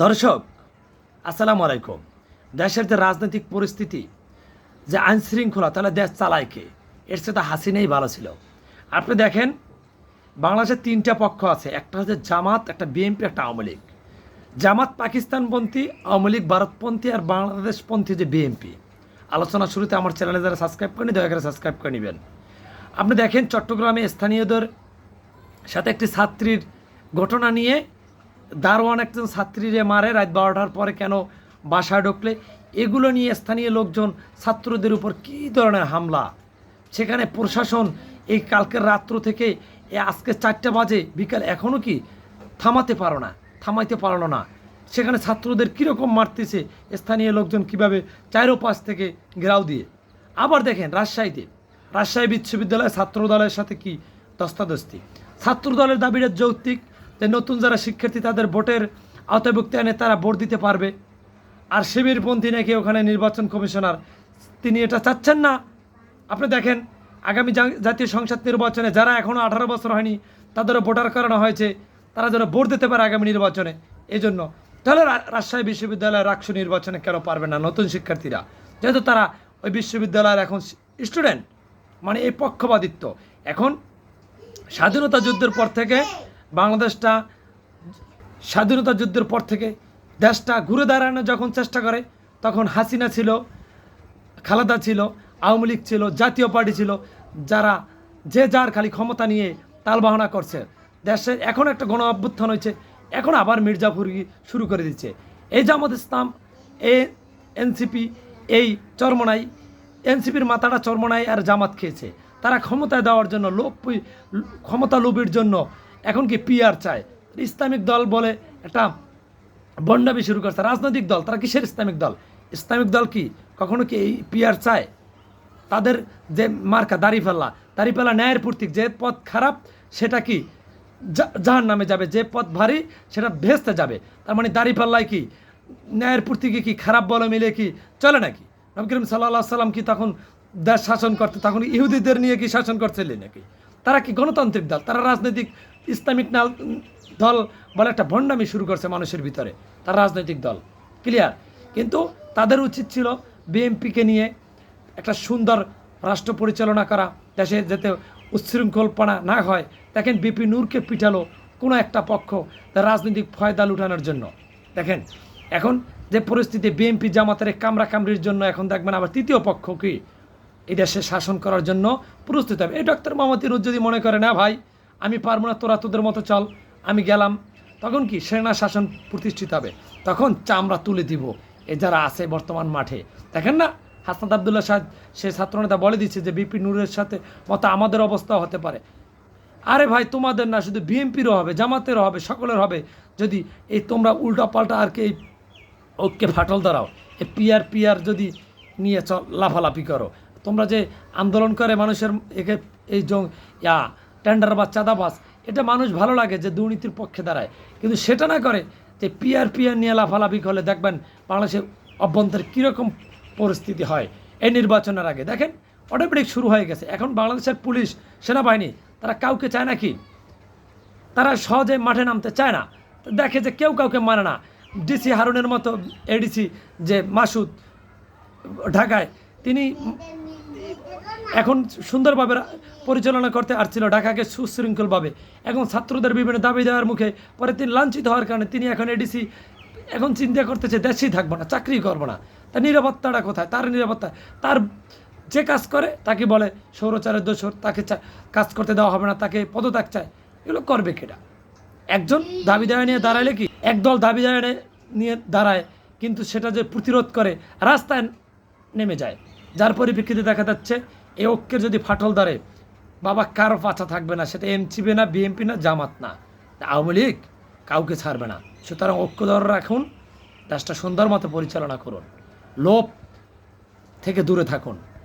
দর্শক, আসসালামু আলাইকুম। দেশের যে রাজনৈতিক পরিস্থিতি, যে আইন শৃঙ্খলা তাহলে দেশ চালায় কে? এর সাথে হাসিনাই ভালো ছিল। আপনি দেখেন বাংলাদেশের তিনটা পক্ষ আছে। একটা হচ্ছে জামাত, একটা বিএনপি, একটা আওয়ামী লীগ। জামাত পাকিস্তানপন্থী, আওয়ামী লীগ ভারতপন্থী আর বাংলাদেশপন্থী যে বিএনপি। আলোচনা শুরুতে আমার চ্যানেলে যারা সাবস্ক্রাইব করেনি, দয়া করে সাবস্ক্রাইব করে নেবেন। আপনি দেখেন, চট্টগ্রামে স্থানীয়দের সাথে একটি ছাত্রীর ঘটনা নিয়ে দারোয়ান একজন ছাত্রীরে মারে, রাত বারোটার পরে কেন বাসায় ঢুকলে? এগুলো নিয়ে স্থানীয় লোকজন ছাত্রদের উপর কী ধরনের হামলা? সেখানে প্রশাসন এই কালকের রাত্র থেকে আজকে চারটা বাজে, বিকাল এখনও কি থামাতে পারো না, থামাইতে পারল না। সেখানে ছাত্রদের কীরকম মারতেছে, স্থানীয় লোকজন কীভাবে চারো পাশ থেকে ঘেরাও দিয়ে? আবার দেখেন রাজশাহীতে, রাজশাহী বিশ্ববিদ্যালয়ের ছাত্রদলের সাথে কি দস্তাদস্তি? ছাত্র দলের দাবিটা যৌক্তিক যে নতুন যারা শিক্ষার্থী তাদের ভোটের আওতাভুক্ত এনে তারা ভোট দিতে পারবে। আর শিবিরপন্থী নাকি ওখানে নির্বাচন কমিশনার, তিনি এটা চাচ্ছেন না। আপনি দেখেন, আগামী জাতীয় সংসদ নির্বাচনে যারা এখনও আঠারো বছর হয়নি, তাদেরও ভোটার করানো হয়েছে, তারা যেন ভোট দিতে পারে আগামী নির্বাচনে। এই জন্য তাহলে রাজশাহী বিশ্ববিদ্যালয়ের রাকসু নির্বাচনে কেন পারবে না নতুন শিক্ষার্থীরা? যেহেতু তারা ওই বিশ্ববিদ্যালয়ের এখন স্টুডেন্ট মানে এই পক্ষপাতিত্ব। এখন স্বাধীনতা যুদ্ধের পর থেকে বাংলাদেশটা স্বাধীনতা যুদ্ধের পর থেকে দেশটা ঘুরে দাঁড়ানোর যখন চেষ্টা করে, তখন হাসিনা ছিল, খালেদা ছিল, আওয়ামী লীগ ছিল, জাতীয় পার্টি ছিল, যারা যে যার খালি ক্ষমতা নিয়ে তালবাহনা করছে। দেশে এখন একটা গণ অভ্যুত্থান হয়েছে, এখন আবার মির্জাপুরি শুরু করে দিচ্ছে। এই জামাত ইসলাম, এ এনসিপি, এই চরমনাই, এনসিপির মাথাটা চরমনাই আর জামাত খেয়েছে। তারা ক্ষমতায় দেওয়ার জন্য লোভ ক্ষমতা লোভের জন্য এখন কি পিয়ার চায়? ইসলামিক দল বলে একটা বন্ডামি শুরু করছে, রাজনৈতিক দল, তারা কিসের ইসলামিক দল? ইসলামিক দল কি? কখনো কি এই পিয়ার চায়? তাদের যে মার্কা, দাড়িপাল্লা দাড়িপাল্লা ন্যায়ের প্রতীক, যে পথ খারাপ, সেটা কি যাহার নামে যাবে? যে পথ ভারী, সেটা ভেস্তে যাবে। তার মানে দাড়িপাল্লায় কি, ন্যায়ের প্রতীকে কি খারাপ বলে মিলে কি চলে নাকি? নবী সাল্লাহ সাল্লাম কি তখন দেশ শাসন করতে, তখন ইহুদিদের নিয়ে কি শাসন করছিলেন নাকি? তারা কি গণতান্ত্রিক দল? তারা রাজনৈতিক ইসলামিক নাল দল বলে একটা ভণ্ডামি শুরু করছে মানুষের ভিতরে, তার রাজনৈতিক দল। ক্লিয়ার কিন্তু তাদের উচিত ছিল বিএনপিকে নিয়ে একটা সুন্দর রাষ্ট্র পরিচালনা করা, দেশে যাতে উচ্ছৃঙ্খলপনা না হয়। দেখেন বিপি নূরকে পিটালো কোনো একটা পক্ষ তার রাজনৈতিক ফয়দা লুটানোর জন্য। দেখেন, এখন যে পরিস্থিতি বিএনপি জামাতের কামড়া কামড়ির জন্য, এখন দেখবেন আবার তৃতীয় পক্ষ কি? এই দেশে শাসন করার জন্য প্রস্তুত হবে। এই ডক্টর মোহাম্মদ যদি মনে করে, না ভাই আমি পারব না, তোরা তোদের মতো চল। আমি গেলাম। তখন কি? সেনা শাসন প্রতিষ্ঠিত হবে। তখন চামড়া তুলে দিব। এ যারা আছে বর্তমান মাঠে। দেখেন না? হাসনাত আবদুল্লাহ সাহেব, সে ছাত্রনেতা বলে দিচ্ছে যে, বিপি নুরের সাথে মতো আমাদের অবস্থা হতে পারে। আরে ভাই, তোমাদের না, শুধু বিএনপিরও হবে, জামাতেরও হবে, সকলের হবে। যদি এই তোমরা উল্টা পাল্টা আর কি ওকে ফাটল দাঁড়াও এই পিয়ার পিয়ার যদি নিয়ে চল লাফালাফি করো, তোমরা যে আন্দোলন করে মানুষের একে, এই ইয়া টেন্ডার বা চাঁদাবাস এটা মানুষ ভালো লাগে যে দুর্নীতির পক্ষে দাঁড়ায়। কিন্তু সেটা না করে যে পিয়ার পিয়ার নিয়ে লাফালাফি করলে দেখবেন বাংলাদেশের অভ্যন্তরে কীরকম পরিস্থিতি হয় এই নির্বাচনের আগে। দেখেন, অটোমেটিক শুরু হয়ে গেছে। এখন বাংলাদেশের পুলিশ, সেনাবাহিনী, তারা কাউকে চায় না কি? তারা সহজে মাঠে নামতে চায় না। দেখে যে কেউ কাউকে মানে না। ডিসি হারুনের মতো এডিসি যে মাসুদ ঢাকায়, তিনি এখন সুন্দরভাবে পরিচালনা করতে পারছিল ঢাকাকে সুশৃঙ্খলভাবে। এখন ছাত্রদের বিভিন্ন দাবি দেওয়ার মুখে পরে তিনি লাঞ্ছিত হওয়ার কারণে তিনি এখন এডিসি এখন চিন্তা করতেছে, দেশেই থাকব না, চাকরি করব না। তার নিরাপত্তাটা কোথায়? তার নিরাপত্তা, তার যে কাজ করে তাকে বলে, সৌরচারের দোষর তাকে কাজ করতে দেওয়া হবে না, তাকে পদত্যাগ চায় এগুলো করবে কেটা একজন দাবি দাঁড়ায় নিয়ে দাঁড়ালে কি? একদল দাবি দাঁড়ায় নিয়ে দাঁড়ায়, কিন্তু সেটা যে প্রতিরোধ করে রাস্তায় নেমে যায়। যার পরিপ্রেক্ষিতে দেখা যাচ্ছে এই ঐক্যের যদি ফাটল ধরে, বাবা কারও পাছা থাকবে না, সেটা এনসিপি না, বিএনপি না, জামাত না। আওয়ামী লীগ কাউকে ছাড়বে না। সুতরাং ঐক্য ধরে রাখুন, দেশটা সুন্দর মতো পরিচালনা করুন। লোভ থেকে দূরে থাকুন।